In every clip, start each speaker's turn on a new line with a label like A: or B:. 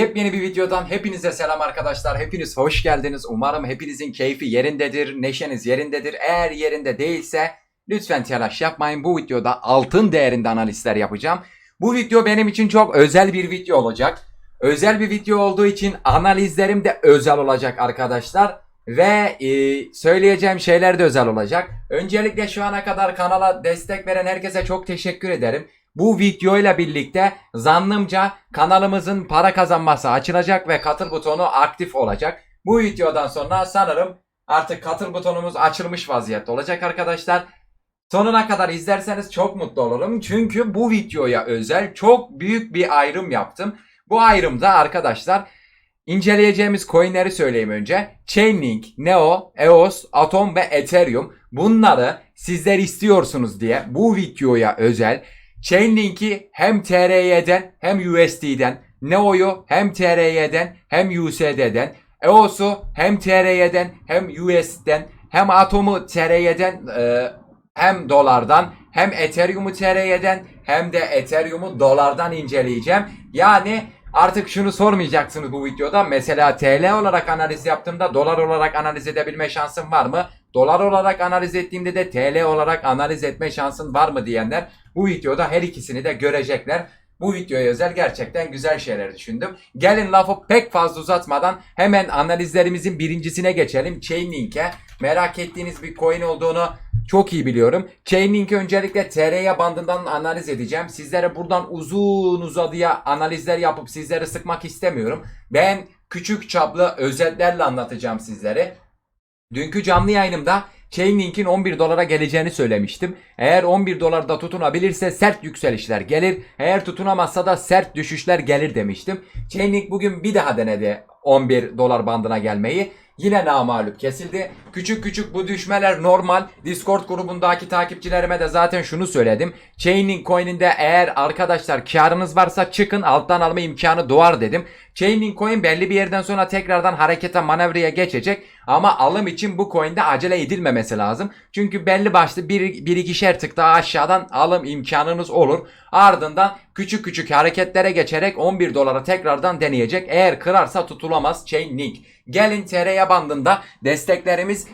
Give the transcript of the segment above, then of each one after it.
A: Yepyeni bir videodan hepinize selam arkadaşlar. Hepiniz hoş geldiniz. Umarım hepinizin keyfi yerindedir, neşeniz yerindedir. Eğer yerinde değilse lütfen telaş yapmayın. Bu videoda altın değerinde analizler yapacağım. Bu video benim için çok özel bir video olacak. Özel bir video olduğu için analizlerim de özel olacak arkadaşlar. Ve e, söyleyeceğim şeyler de özel olacak. Öncelikle şu ana kadar kanala destek veren herkese çok teşekkür ederim. Bu videoyla birlikte zannımca kanalımızın para kazanması açılacak ve katıl butonu aktif olacak. Bu videodan sonra sanırım artık katıl butonumuz açılmış vaziyette olacak arkadaşlar. Sonuna kadar izlerseniz çok mutlu olurum. Çünkü bu videoya özel çok büyük bir ayrım yaptım. Bu ayrımda arkadaşlar inceleyeceğimiz coinleri söyleyeyim önce. Chainlink, Neo, EOS, Atom ve Ethereum. Bunları sizler istiyorsunuz diye bu videoya özel Chainlink'i hem TRY'den hem USD'den, Neo'yu hem TRY'den hem USD'den, EOS'u hem TRY'den hem USD'den, hem Atom'u TRY'den e, hem dolardan, hem Ethereum'u TRY'den hem de Ethereum'u dolardan inceleyeceğim. Yani Artık şunu sormayacaksınız bu videoda. Mesela TL olarak analiz yaptığımda dolar olarak analiz edebilme şansım var mı? Dolar olarak analiz ettiğimde de TL olarak analiz etme şansın var mı diyenler bu videoda her ikisini de görecekler. Bu videoya özel gerçekten güzel şeyler düşündüm. Gelin lafı pek fazla uzatmadan hemen analizlerimizin birincisine geçelim. Chainlink'e. Merak ettiğiniz bir coin olduğunu çok iyi biliyorum. Chainlink'i öncelikle TRY bandından analiz edeceğim. Sizlere buradan uzun uzadıya analizler yapıp sizleri sıkmak istemiyorum. Ben küçük çaplı özetlerle anlatacağım sizlere. Dünkü canlı yayınımda Chainlink'in 11 dolara geleceğini söylemiştim. Eğer 11 dolarda tutunabilirse sert yükselişler gelir. Eğer tutunamazsa da sert düşüşler gelir demiştim. Chainlink bugün bir daha denedi 11 dolar bandına gelmeyi. Yine namalup kesildi. Küçük küçük bu düşmeler normal. Discord grubundaki takipçilerime de zaten şunu söyledim. Chainlink coin'inde eğer arkadaşlar karınız varsa çıkın alttan alma imkanı doğar dedim. Chainlink coin belli bir yerden sonra tekrardan harekete manevraya geçecek. Ama alım için bu coin'de acele edilmemesi lazım. Çünkü belli başlı bir, bir ikişer tık daha aşağıdan alım imkanınız olur. Ardından küçük küçük hareketlere geçerek 11 dolara tekrardan deneyecek. Eğer kırarsa tutulamaz Chainlink. Gelin TRY bandında desteklerimiz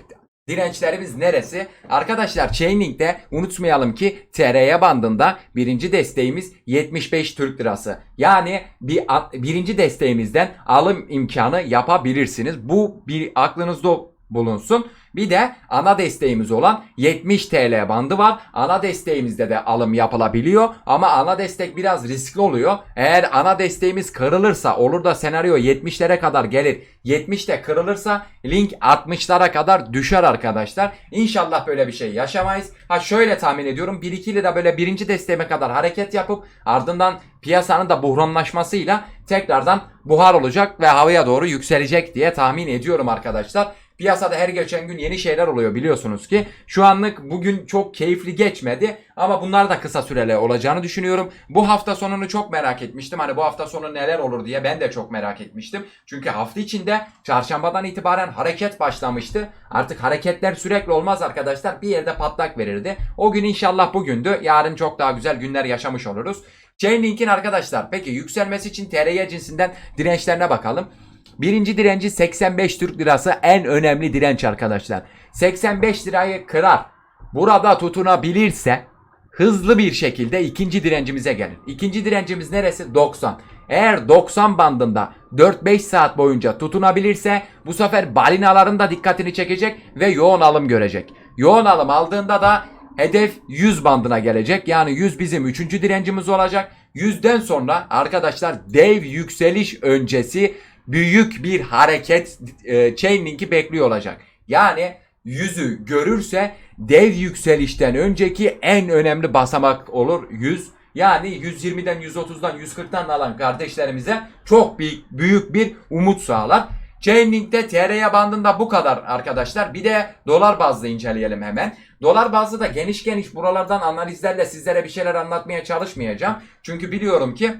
A: Dirençlerimiz neresi? Arkadaşlar Chainlink'te unutmayalım ki TRY bandında birinci desteğimiz 75 Türk Lirası. Yani bir birinci desteğimizden alım imkanı yapabilirsiniz. Bu bir aklınızda bulunsun. Bir de ana desteğimiz olan 70 TL bandı var. Ana desteğimizde de alım yapılabiliyor ama ana destek biraz riskli oluyor. Eğer ana desteğimiz kırılırsa olur da senaryo 70'lere kadar gelir. 70'te kırılırsa link 60'lara kadar düşer arkadaşlar. İnşallah böyle bir şey yaşamayız. Ha şöyle tahmin ediyorum 1-2 lira böyle birinci desteğime kadar hareket yapıp ardından piyasanın da buhranlaşmasıyla tekrardan buhar olacak ve havaya doğru yükselecek diye tahmin ediyorum arkadaşlar. Piyasada her geçen gün yeni şeyler oluyor biliyorsunuz ki. Şu anlık bugün çok keyifli geçmedi ama bunlar da kısa süreli olacağını düşünüyorum. Bu hafta sonunu çok merak etmiştim. Hani bu hafta sonu neler olur diye ben de çok merak etmiştim. Çünkü hafta içinde çarşambadan itibaren hareket başlamıştı. Artık hareketler sürekli olmaz arkadaşlar. Bir yerde patlak verirdi. O gün inşallah bugündü. Yarın çok daha güzel günler yaşamış oluruz. Chainlink'in arkadaşlar peki yükselmesi için TRY cinsinden dirençlerine bakalım. Birinci direnci 85 Türk Lirası en önemli direnç arkadaşlar. 85 lirayı kırar. Burada tutunabilirse hızlı bir şekilde ikinci direncimize gelir. İkinci direncimiz neresi? 90. Eğer 90 bandında 4-5 saat boyunca tutunabilirse bu sefer balinaların da dikkatini çekecek ve yoğun alım görecek. Yoğun alım aldığında da hedef 100 bandına gelecek. Yani 100 bizim 3. direncimiz olacak. 100'den sonra arkadaşlar dev yükseliş öncesi büyük bir hareket e, Chainlink'i bekliyor olacak. Yani yüzü görürse dev yükselişten önceki en önemli basamak olur 100. Yani 120'den 130'dan 140'tan alan kardeşlerimize çok büyük, büyük bir umut sağlar. Chainlink'te TRY bandında bu kadar arkadaşlar. Bir de dolar bazlı inceleyelim hemen. Dolar bazlı da geniş geniş buralardan analizlerle sizlere bir şeyler anlatmaya çalışmayacağım. Çünkü biliyorum ki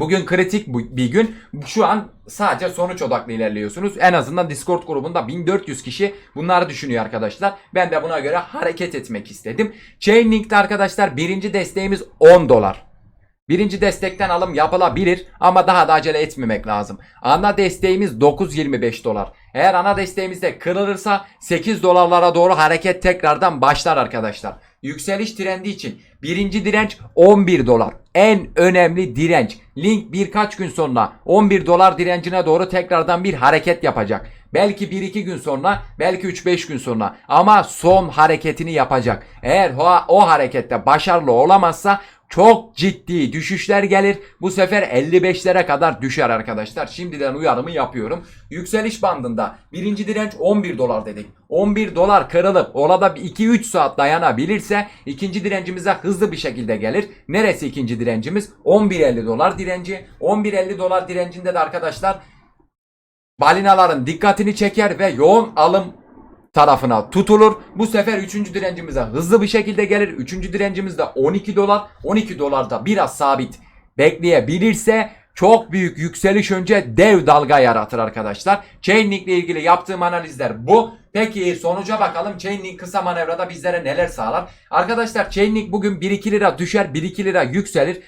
A: Bugün kritik bir gün. Şu an sadece sonuç odaklı ilerliyorsunuz. En azından Discord grubunda 1400 kişi bunları düşünüyor arkadaşlar. Ben de buna göre hareket etmek istedim. Chainlink'te arkadaşlar birinci desteğimiz 10 dolar. Birinci destekten alım yapılabilir ama daha da acele etmemek lazım. Ana desteğimiz 9.25 dolar. Eğer ana desteğimiz de kırılırsa 8 dolarlara doğru hareket tekrardan başlar arkadaşlar. Yükseliş trendi için birinci direnç 11 dolar. En önemli direnç. Link birkaç gün sonra 11 dolar direncine doğru tekrardan bir hareket yapacak. Belki 1-2 gün sonra, belki 3-5 gün sonra ama son hareketini yapacak. Eğer o, o harekette başarılı olamazsa çok ciddi düşüşler gelir. Bu sefer 55'lere kadar düşer arkadaşlar. Şimdiden uyarımı yapıyorum. Yükseliş bandında birinci direnç 11 dolar dedik. 11 dolar kırılıp orada 2-3 saat dayanabilirse ikinci direncimize hızlı bir şekilde gelir. Neresi ikinci direncimiz? 11.50 dolar direnci. 11.50 dolar direncinde de arkadaşlar balinaların dikkatini çeker ve yoğun alım tarafına tutulur. Bu sefer 3. direncimize hızlı bir şekilde gelir. 3. direncimiz de 12 dolar. 12 dolarda biraz sabit bekleyebilirse çok büyük yükseliş önce dev dalga yaratır arkadaşlar. Chainlink ile ilgili yaptığım analizler bu. Peki sonuca bakalım. Chainlink kısa manevrada bizlere neler sağlar? Arkadaşlar Chainlink bugün 1-2 lira düşer, 1-2 lira yükselir.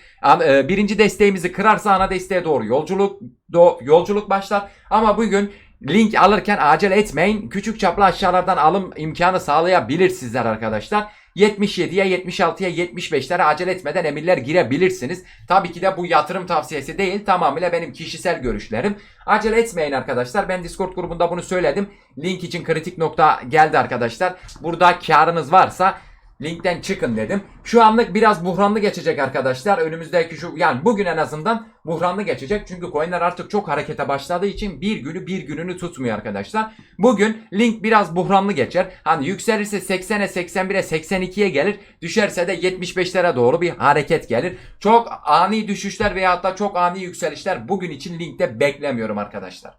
A: E, Birinci desteğimizi kırarsa ana desteğe doğru yolculuk do- yolculuk başlar. Ama bugün link alırken acele etmeyin. Küçük çaplı aşağılardan alım imkanı sağlayabilir sizler arkadaşlar. 77'ye, 76'ya, 75'lere acele etmeden emirler girebilirsiniz. Tabii ki de bu yatırım tavsiyesi değil. Tamamıyla benim kişisel görüşlerim. Acele etmeyin arkadaşlar. Ben Discord grubunda bunu söyledim. Link için kritik nokta geldi arkadaşlar. Burada karınız varsa linkten çıkın dedim. Şu anlık biraz buhranlı geçecek arkadaşlar. Önümüzdeki şu yani bugün en azından buhranlı geçecek. Çünkü coinler artık çok harekete başladığı için bir günü bir gününü tutmuyor arkadaşlar. Bugün link biraz buhranlı geçer. Hani yükselirse 80'e 81'e 82'ye gelir. Düşerse de 75'lere doğru bir hareket gelir. Çok ani düşüşler veyahut da çok ani yükselişler bugün için linkte beklemiyorum arkadaşlar.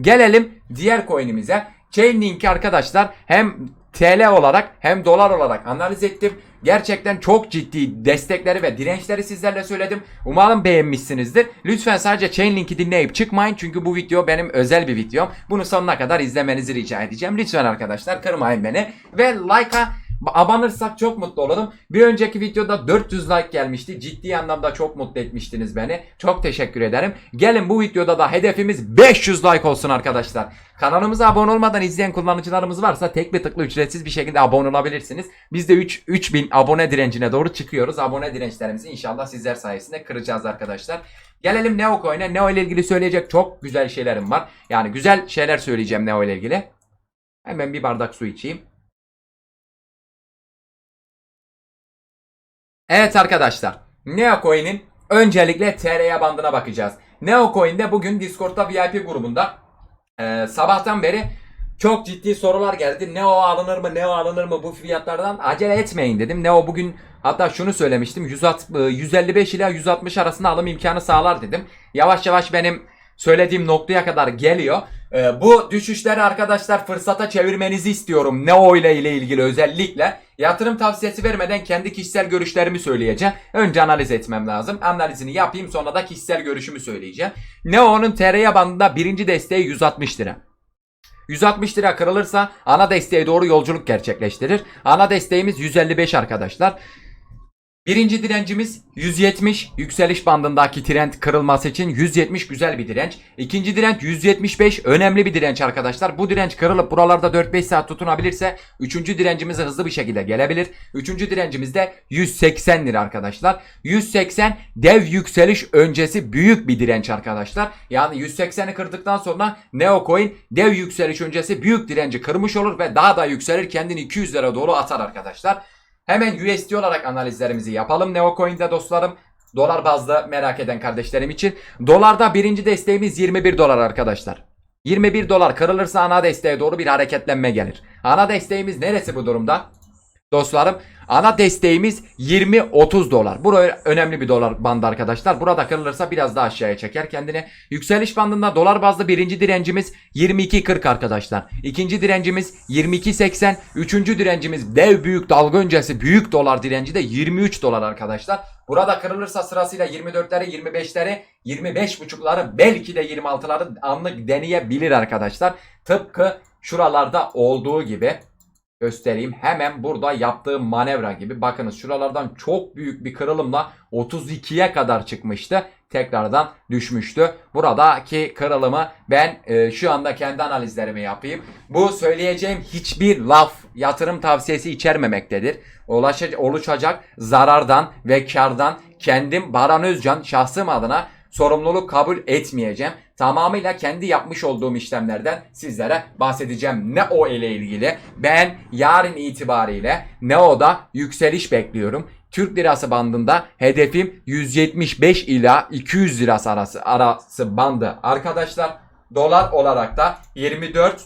A: Gelelim diğer coin'imize. Chainlink'i arkadaşlar hem TL olarak hem dolar olarak analiz ettim. Gerçekten çok ciddi destekleri ve dirençleri sizlerle söyledim. Umarım beğenmişsinizdir. Lütfen sadece Chainlink'i dinleyip çıkmayın. Çünkü bu video benim özel bir videom. Bunu sonuna kadar izlemenizi rica edeceğim. Lütfen arkadaşlar kırmayın beni. Ve like'a abanırsak çok mutlu olurum. Bir önceki videoda 400 like gelmişti. Ciddi anlamda çok mutlu etmiştiniz beni. Çok teşekkür ederim. Gelin bu videoda da hedefimiz 500 like olsun arkadaşlar. Kanalımıza abone olmadan izleyen kullanıcılarımız varsa tek bir tıkla ücretsiz bir şekilde abone olabilirsiniz. Biz de 3 3000 abone direncine doğru çıkıyoruz. Abone dirençlerimizi inşallah sizler sayesinde kıracağız arkadaşlar. Gelelim Neo Coin'e. Neo ile ilgili söyleyecek çok güzel şeylerim var. Yani güzel şeyler söyleyeceğim Neo ile ilgili. Hemen bir bardak su içeyim. Evet arkadaşlar. Neocoin'in öncelikle TR'ye bandına bakacağız. Neocoin'de bugün Discord'da VIP grubunda e, sabahtan beri çok ciddi sorular geldi. Neo alınır mı? Neo alınır mı? Bu fiyatlardan acele etmeyin dedim. Neo bugün hatta şunu söylemiştim. 160, e, 155 ila 160 arasında alım imkanı sağlar dedim. Yavaş yavaş benim söylediğim noktaya kadar geliyor. Ee, bu düşüşleri arkadaşlar fırsata çevirmenizi istiyorum. Neo ile ile ilgili özellikle. Yatırım tavsiyesi vermeden kendi kişisel görüşlerimi söyleyeceğim. Önce analiz etmem lazım. Analizini yapayım sonra da kişisel görüşümü söyleyeceğim. Neo'nun TRY bandında birinci desteği 160 lira. 160 lira kırılırsa ana desteğe doğru yolculuk gerçekleştirir. Ana desteğimiz 155 arkadaşlar. Birinci direncimiz 170 yükseliş bandındaki trend kırılması için 170 güzel bir direnç. İkinci direnç 175 önemli bir direnç arkadaşlar. Bu direnç kırılıp buralarda 4-5 saat tutunabilirse üçüncü direncimize hızlı bir şekilde gelebilir. Üçüncü direncimiz de 180 lira arkadaşlar. 180 dev yükseliş öncesi büyük bir direnç arkadaşlar. Yani 180'i kırdıktan sonra Neocoin dev yükseliş öncesi büyük direnci kırmış olur ve daha da yükselir kendini 200 lira doğru atar arkadaşlar. Hemen USD olarak analizlerimizi yapalım Neocoin'de dostlarım. Dolar bazlı merak eden kardeşlerim için. Dolarda birinci desteğimiz 21 dolar arkadaşlar. 21 dolar kırılırsa ana desteğe doğru bir hareketlenme gelir. Ana desteğimiz neresi bu durumda? Dostlarım ana desteğimiz 20-30 dolar. Bu önemli bir dolar bandı arkadaşlar. Burada kırılırsa biraz daha aşağıya çeker kendini. Yükseliş bandında dolar bazlı birinci direncimiz 22.40 arkadaşlar. İkinci direncimiz 22.80. Üçüncü direncimiz dev büyük dalga öncesi büyük dolar direnci de 23 dolar arkadaşlar. Burada kırılırsa sırasıyla 24'leri 25'leri 25.5'ları belki de 26'ları anlık deneyebilir arkadaşlar. Tıpkı şuralarda olduğu gibi. Göstereyim. Hemen burada yaptığım manevra gibi. Bakınız şuralardan çok büyük bir kırılımla 32'ye kadar çıkmıştı. Tekrardan düşmüştü. Buradaki kırılımı ben e, şu anda kendi analizlerimi yapayım. Bu söyleyeceğim hiçbir laf yatırım tavsiyesi içermemektedir. Ulaşa- oluşacak zarardan ve kardan kendim Baran Özcan şahsım adına sorumluluk kabul etmeyeceğim. Tamamıyla kendi yapmış olduğum işlemlerden sizlere bahsedeceğim. Ne o ile ilgili. Ben yarın itibariyle Neo'da yükseliş bekliyorum. Türk lirası bandında hedefim 175 ila 200 lirası arası, arası bandı. Arkadaşlar dolar olarak da 24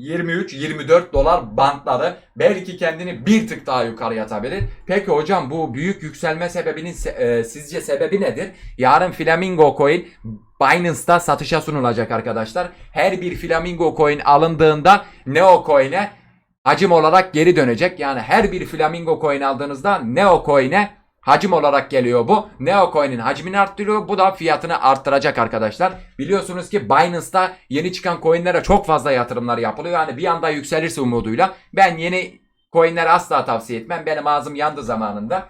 A: 23-24 dolar bantları belki kendini bir tık daha yukarı atabilir. Peki hocam bu büyük yükselme sebebinin se- e, sizce sebebi nedir? Yarın Flamingo Coin Binance'da satışa sunulacak arkadaşlar. Her bir Flamingo Coin alındığında Neo Coin'e hacim olarak geri dönecek. Yani her bir Flamingo Coin aldığınızda Neo Coin'e hacim olarak geliyor bu. Neo Coin'in hacmini arttırıyor. Bu da fiyatını arttıracak arkadaşlar. Biliyorsunuz ki Binance'da yeni çıkan coinlere çok fazla yatırımlar yapılıyor. Yani bir anda yükselirse umuduyla. Ben yeni coinleri asla tavsiye etmem. Benim ağzım yandı zamanında.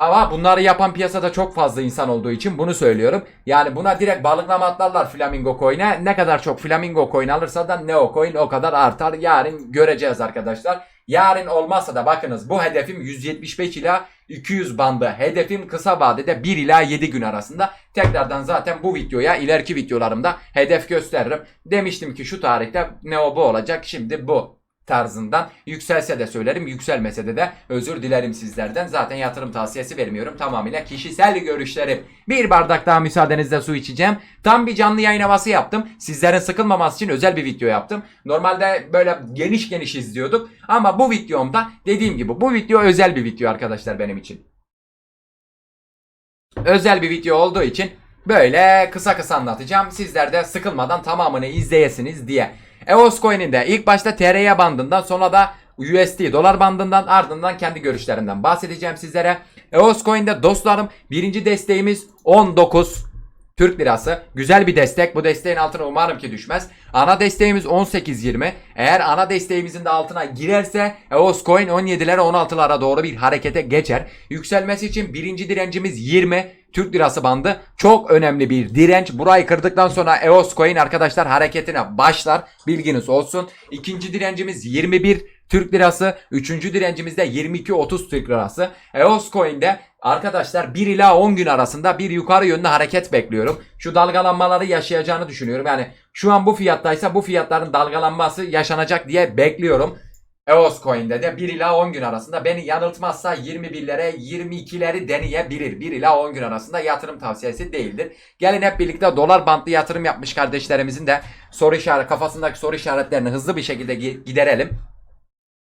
A: Ama bunları yapan piyasada çok fazla insan olduğu için bunu söylüyorum. Yani buna direkt balıklama atlarlar Flamingo Coin'e. Ne kadar çok Flamingo Coin alırsa da Neo Coin o kadar artar. Yarın göreceğiz arkadaşlar. Yarın olmazsa da bakınız bu hedefim 175 ila 200 bandı. Hedefim kısa vadede 1 ila 7 gün arasında. Tekrardan zaten bu videoya ileriki videolarımda hedef gösteririm. Demiştim ki şu tarihte Neo bu olacak. Şimdi bu tarzından yükselse de söylerim yükselmese de de özür dilerim sizlerden. Zaten yatırım tavsiyesi vermiyorum. Tamamıyla kişisel görüşlerim. Bir bardak daha müsaadenizle su içeceğim. Tam bir canlı yayın havası yaptım. Sizlerin sıkılmaması için özel bir video yaptım. Normalde böyle geniş geniş izliyorduk. Ama bu videomda dediğim gibi bu video özel bir video arkadaşlar benim için. Özel bir video olduğu için böyle kısa kısa anlatacağım. Sizler de sıkılmadan tamamını izleyesiniz diye EOS Coin'in de ilk başta TRY bandından sonra da USD dolar bandından ardından kendi görüşlerimden bahsedeceğim sizlere. EOS Coin'de dostlarım. Birinci desteğimiz 19 Türk lirası. Güzel bir destek. Bu desteğin altına umarım ki düşmez. Ana desteğimiz 18.20. Eğer ana desteğimizin de altına girerse EOS Coin 17'lere 16'lara doğru bir harekete geçer. Yükselmesi için birinci direncimiz 20. Türk lirası bandı çok önemli bir direnç. Burayı kırdıktan sonra EOS Coin arkadaşlar hareketine başlar. Bilginiz olsun. İkinci direncimiz 21 Türk lirası. Üçüncü direncimiz de 22-30 Türk lirası. EOS Coin'de arkadaşlar 1 ila 10 gün arasında bir yukarı yönlü hareket bekliyorum. Şu dalgalanmaları yaşayacağını düşünüyorum. Yani şu an bu fiyattaysa bu fiyatların dalgalanması yaşanacak diye bekliyorum. EOS Coin'de de 1 ila 10 gün arasında beni yanıltmazsa 21'lere 22'leri deneyebilir. 1 ila 10 gün arasında yatırım tavsiyesi değildir. Gelin hep birlikte dolar bantlı yatırım yapmış kardeşlerimizin de soru işaret kafasındaki soru işaretlerini hızlı bir şekilde gi- giderelim.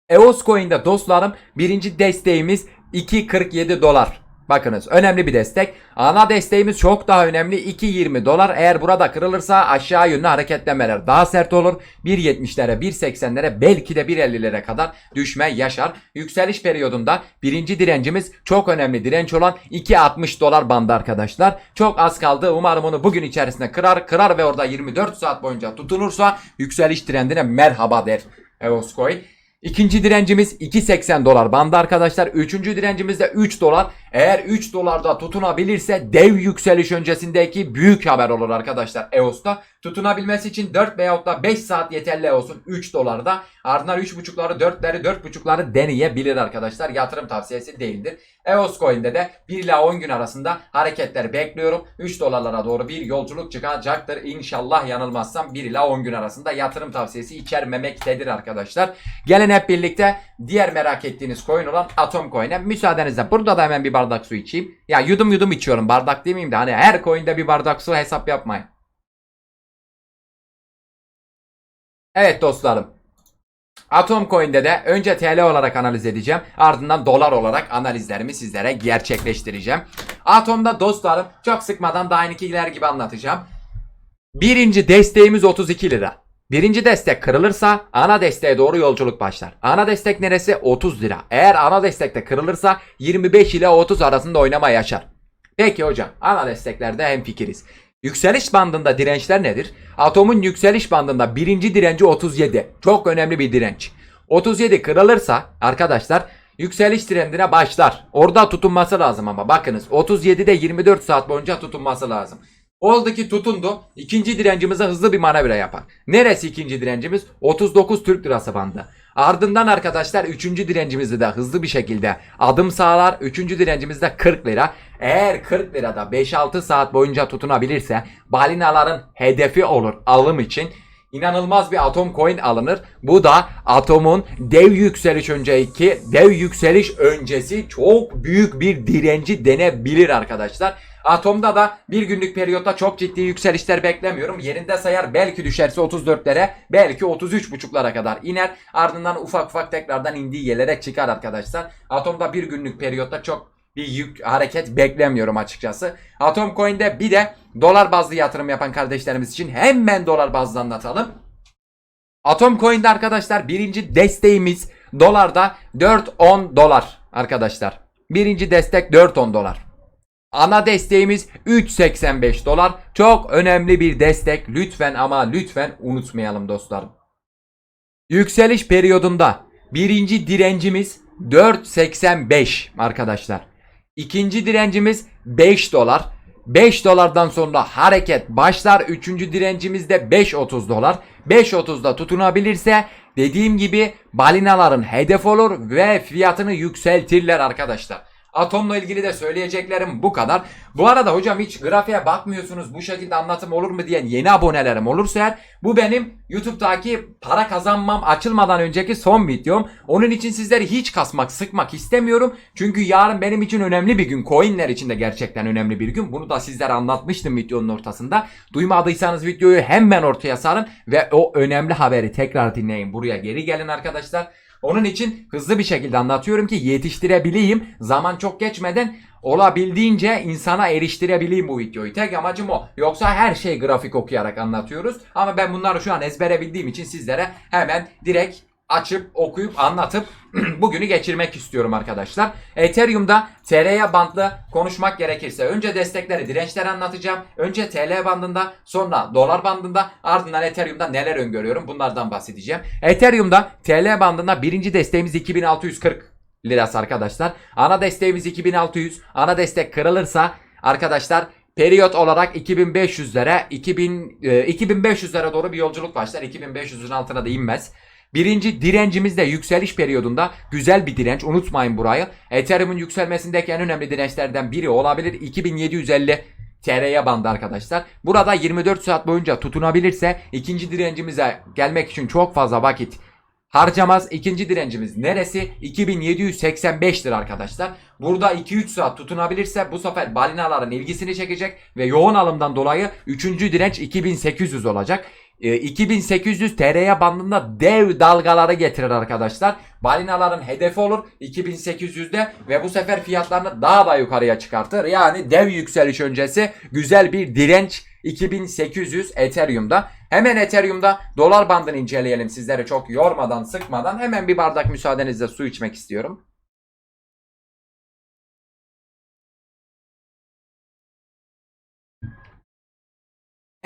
A: EOS Coin'de dostlarım birinci desteğimiz 2.47 dolar. Bakınız önemli bir destek. Ana desteğimiz çok daha önemli 2.20 dolar. Eğer burada kırılırsa aşağı yönlü hareketlemeler daha sert olur. 1.70'lere 1.80'lere belki de 1.50'lere kadar düşme yaşar. Yükseliş periyodunda birinci direncimiz çok önemli direnç olan 2.60 dolar bandı arkadaşlar. Çok az kaldı. Umarım onu bugün içerisinde kırar. Kırar ve orada 24 saat boyunca tutunursa yükseliş trendine merhaba der Coin. İkinci direncimiz 2.80 dolar bandı arkadaşlar. Üçüncü direncimiz de 3 dolar. Eğer 3 dolarda tutunabilirse dev yükseliş öncesindeki büyük haber olur arkadaşlar EOS'ta. Tutunabilmesi için 4 veyahut da 5 saat yeterli olsun 3 dolarda. Ardından 3.5'ları 4'leri 4.5'ları deneyebilir arkadaşlar. Yatırım tavsiyesi değildir. EOS Coin'de de 1 ile 10 gün arasında hareketler bekliyorum. 3 dolarlara doğru bir yolculuk çıkacaktır. İnşallah yanılmazsam 1 ile 10 gün arasında yatırım tavsiyesi içermemektedir arkadaşlar. Gelin hep birlikte diğer merak ettiğiniz coin olan Atom Coin'e müsaadenizle burada da hemen bir bardak su içeyim. Ya yudum yudum içiyorum bardak demeyeyim de hani her coin'de bir bardak su hesap yapmayın. Evet dostlarım. Atom Coin'de de önce TL olarak analiz edeceğim. Ardından dolar olarak analizlerimi sizlere gerçekleştireceğim. Atom'da dostlarım çok sıkmadan daha gibi anlatacağım. Birinci desteğimiz 32 lira. Birinci destek kırılırsa ana desteğe doğru yolculuk başlar. Ana destek neresi? 30 lira. Eğer ana destekte kırılırsa 25 ile 30 arasında oynama yaşar. Peki hocam ana desteklerde hemfikiriz. Yükseliş bandında dirençler nedir? Atomun yükseliş bandında birinci direnci 37. Çok önemli bir direnç. 37 kırılırsa arkadaşlar yükseliş trendine başlar. Orada tutunması lazım ama bakınız 37'de 24 saat boyunca tutunması lazım. Oldu ki tutundu. İkinci direncimize hızlı bir manevra yapar. Neresi ikinci direncimiz? 39 Türk lirası bandı. Ardından arkadaşlar üçüncü direncimizde de hızlı bir şekilde adım sağlar. Üçüncü direncimizde 40 lira. Eğer 40 lirada 5-6 saat boyunca tutunabilirse balinaların hedefi olur alım için. İnanılmaz bir atom coin alınır. Bu da atomun dev yükseliş önceki, dev yükseliş öncesi çok büyük bir direnci denebilir arkadaşlar. Atomda da bir günlük periyotta çok ciddi yükselişler beklemiyorum. Yerinde sayar belki düşerse 34'lere belki 33.5'lara kadar iner. Ardından ufak ufak tekrardan indiği yerlere çıkar arkadaşlar. Atomda bir günlük periyotta çok bir yük hareket beklemiyorum açıkçası. Atom Coin'de bir de dolar bazlı yatırım yapan kardeşlerimiz için hemen dolar bazlı anlatalım. Atom Coin'de arkadaşlar birinci desteğimiz dolarda 4-10 dolar arkadaşlar. Birinci destek 4-10 dolar. Ana desteğimiz 3.85 dolar. Çok önemli bir destek. Lütfen ama lütfen unutmayalım dostlarım. Yükseliş periyodunda birinci direncimiz 4.85 arkadaşlar. İkinci direncimiz 5 dolar. 5 dolardan sonra hareket başlar. Üçüncü direncimiz de 5.30 dolar. 5.30'da tutunabilirse dediğim gibi balinaların hedef olur ve fiyatını yükseltirler arkadaşlar. Atomla ilgili de söyleyeceklerim bu kadar. Bu arada hocam hiç grafiğe bakmıyorsunuz bu şekilde anlatım olur mu diyen yeni abonelerim olursa eğer bu benim YouTube'daki para kazanmam açılmadan önceki son videom. Onun için sizleri hiç kasmak sıkmak istemiyorum. Çünkü yarın benim için önemli bir gün. Coinler için de gerçekten önemli bir gün. Bunu da sizlere anlatmıştım videonun ortasında. Duymadıysanız videoyu hemen ortaya sarın ve o önemli haberi tekrar dinleyin. Buraya geri gelin arkadaşlar. Onun için hızlı bir şekilde anlatıyorum ki yetiştirebileyim. Zaman çok geçmeden olabildiğince insana eriştirebileyim bu videoyu. Tek amacım o. Yoksa her şey grafik okuyarak anlatıyoruz. Ama ben bunları şu an ezbere bildiğim için sizlere hemen direkt açıp okuyup anlatıp bugünü geçirmek istiyorum arkadaşlar. Ethereum'da TL'ye bandlı konuşmak gerekirse önce destekleri, dirençleri anlatacağım. Önce TL bandında, sonra dolar bandında, ardından Ethereum'da neler öngörüyorum bunlardan bahsedeceğim. Ethereum'da TL bandında birinci desteğimiz 2640 lirası arkadaşlar. Ana desteğimiz 2600. Ana destek kırılırsa arkadaşlar periyot olarak 2500'lere 2000 e, 2500'lere doğru bir yolculuk başlar. 2500'ün altına da inmez. Birinci direncimiz de yükseliş periyodunda güzel bir direnç. Unutmayın burayı. Ethereum'un yükselmesindeki en önemli dirençlerden biri olabilir. 2750 TR'ye bandı arkadaşlar. Burada 24 saat boyunca tutunabilirse ikinci direncimize gelmek için çok fazla vakit harcamaz. İkinci direncimiz neresi? 2785'tir arkadaşlar. Burada 2-3 saat tutunabilirse bu sefer balinaların ilgisini çekecek ve yoğun alımdan dolayı 3. direnç 2800 olacak. E, 2800 TR'ye bandında dev dalgaları getirir arkadaşlar. Balinaların hedefi olur 2800'de ve bu sefer fiyatlarını daha da yukarıya çıkartır. Yani dev yükseliş öncesi güzel bir direnç 2800 Ethereum'da. Hemen Ethereum'da dolar bandını inceleyelim sizleri çok yormadan sıkmadan. Hemen bir bardak müsaadenizle su içmek istiyorum.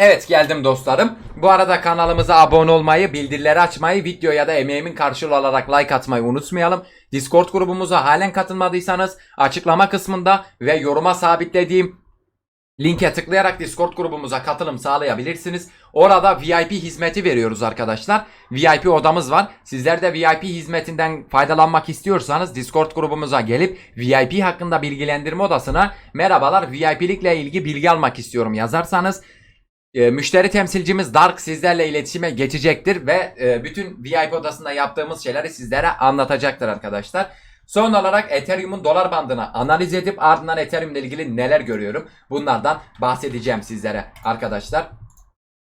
A: Evet geldim dostlarım. Bu arada kanalımıza abone olmayı, bildirileri açmayı, video ya da emeğimin karşılığı olarak like atmayı unutmayalım. Discord grubumuza halen katılmadıysanız açıklama kısmında ve yoruma sabitlediğim linke tıklayarak Discord grubumuza katılım sağlayabilirsiniz. Orada VIP hizmeti veriyoruz arkadaşlar. VIP odamız var. Sizler de VIP hizmetinden faydalanmak istiyorsanız Discord grubumuza gelip VIP hakkında bilgilendirme odasına merhabalar VIP'likle ilgili bilgi almak istiyorum yazarsanız e, müşteri temsilcimiz Dark sizlerle iletişime geçecektir ve e, bütün VIP odasında yaptığımız şeyleri sizlere anlatacaktır arkadaşlar. Son olarak Ethereum'un dolar bandını analiz edip ardından Ethereum ile ilgili neler görüyorum bunlardan bahsedeceğim sizlere arkadaşlar.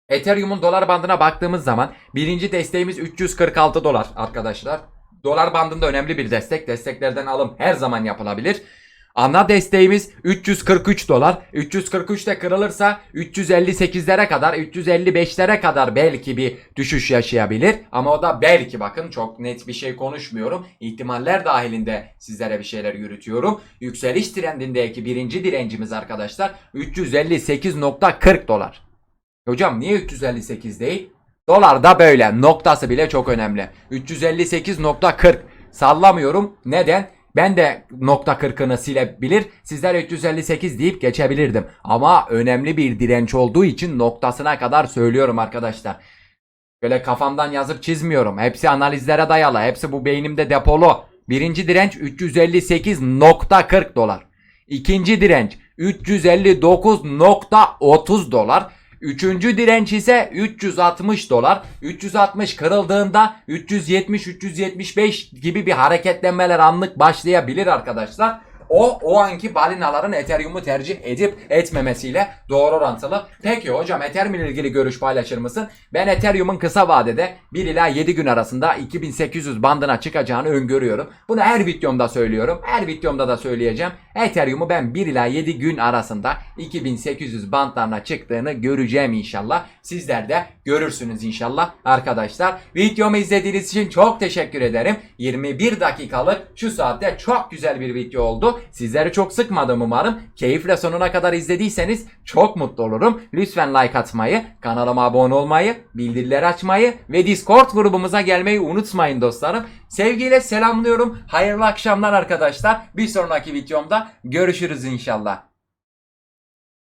A: Ethereum'un dolar bandına baktığımız zaman birinci desteğimiz 346 dolar arkadaşlar. Dolar bandında önemli bir destek. Desteklerden alım her zaman yapılabilir. Ana desteğimiz 343 dolar. 343 de kırılırsa 358'lere kadar, 355'lere kadar belki bir düşüş yaşayabilir. Ama o da belki bakın çok net bir şey konuşmuyorum. İhtimaller dahilinde sizlere bir şeyler yürütüyorum. Yükseliş trendindeki birinci direncimiz arkadaşlar 358.40 dolar. Hocam niye 358 değil? Dolar da böyle. Noktası bile çok önemli. 358.40 sallamıyorum. Neden? Ben de nokta 40'ını silebilir. Sizler 358 deyip geçebilirdim. Ama önemli bir direnç olduğu için noktasına kadar söylüyorum arkadaşlar. Böyle kafamdan yazıp çizmiyorum. Hepsi analizlere dayalı. Hepsi bu beynimde depolu. Birinci direnç 358.40 dolar. İkinci direnç 359.30 dolar. Üçüncü direnç ise 360 dolar. 360 kırıldığında 370-375 gibi bir hareketlenmeler anlık başlayabilir arkadaşlar. O o anki balinaların Ethereum'u tercih edip etmemesiyle doğru orantılı. Peki hocam Ethereum ile ilgili görüş paylaşır mısın? Ben Ethereum'un kısa vadede 1 ila 7 gün arasında 2800 bandına çıkacağını öngörüyorum. Bunu her videomda söylüyorum. Her videomda da söyleyeceğim. Ethereum'u ben 1 ila 7 gün arasında 2800 bandlarına çıktığını göreceğim inşallah. Sizler de görürsünüz inşallah arkadaşlar. Videomu izlediğiniz için çok teşekkür ederim. 21 dakikalık şu saatte çok güzel bir video oldu. Sizleri çok sıkmadım umarım. Keyifle sonuna kadar izlediyseniz çok mutlu olurum. Lütfen like atmayı, kanalıma abone olmayı, bildirileri açmayı ve Discord grubumuza gelmeyi unutmayın dostlarım. Sevgiyle selamlıyorum. Hayırlı akşamlar arkadaşlar. Bir sonraki videomda görüşürüz inşallah.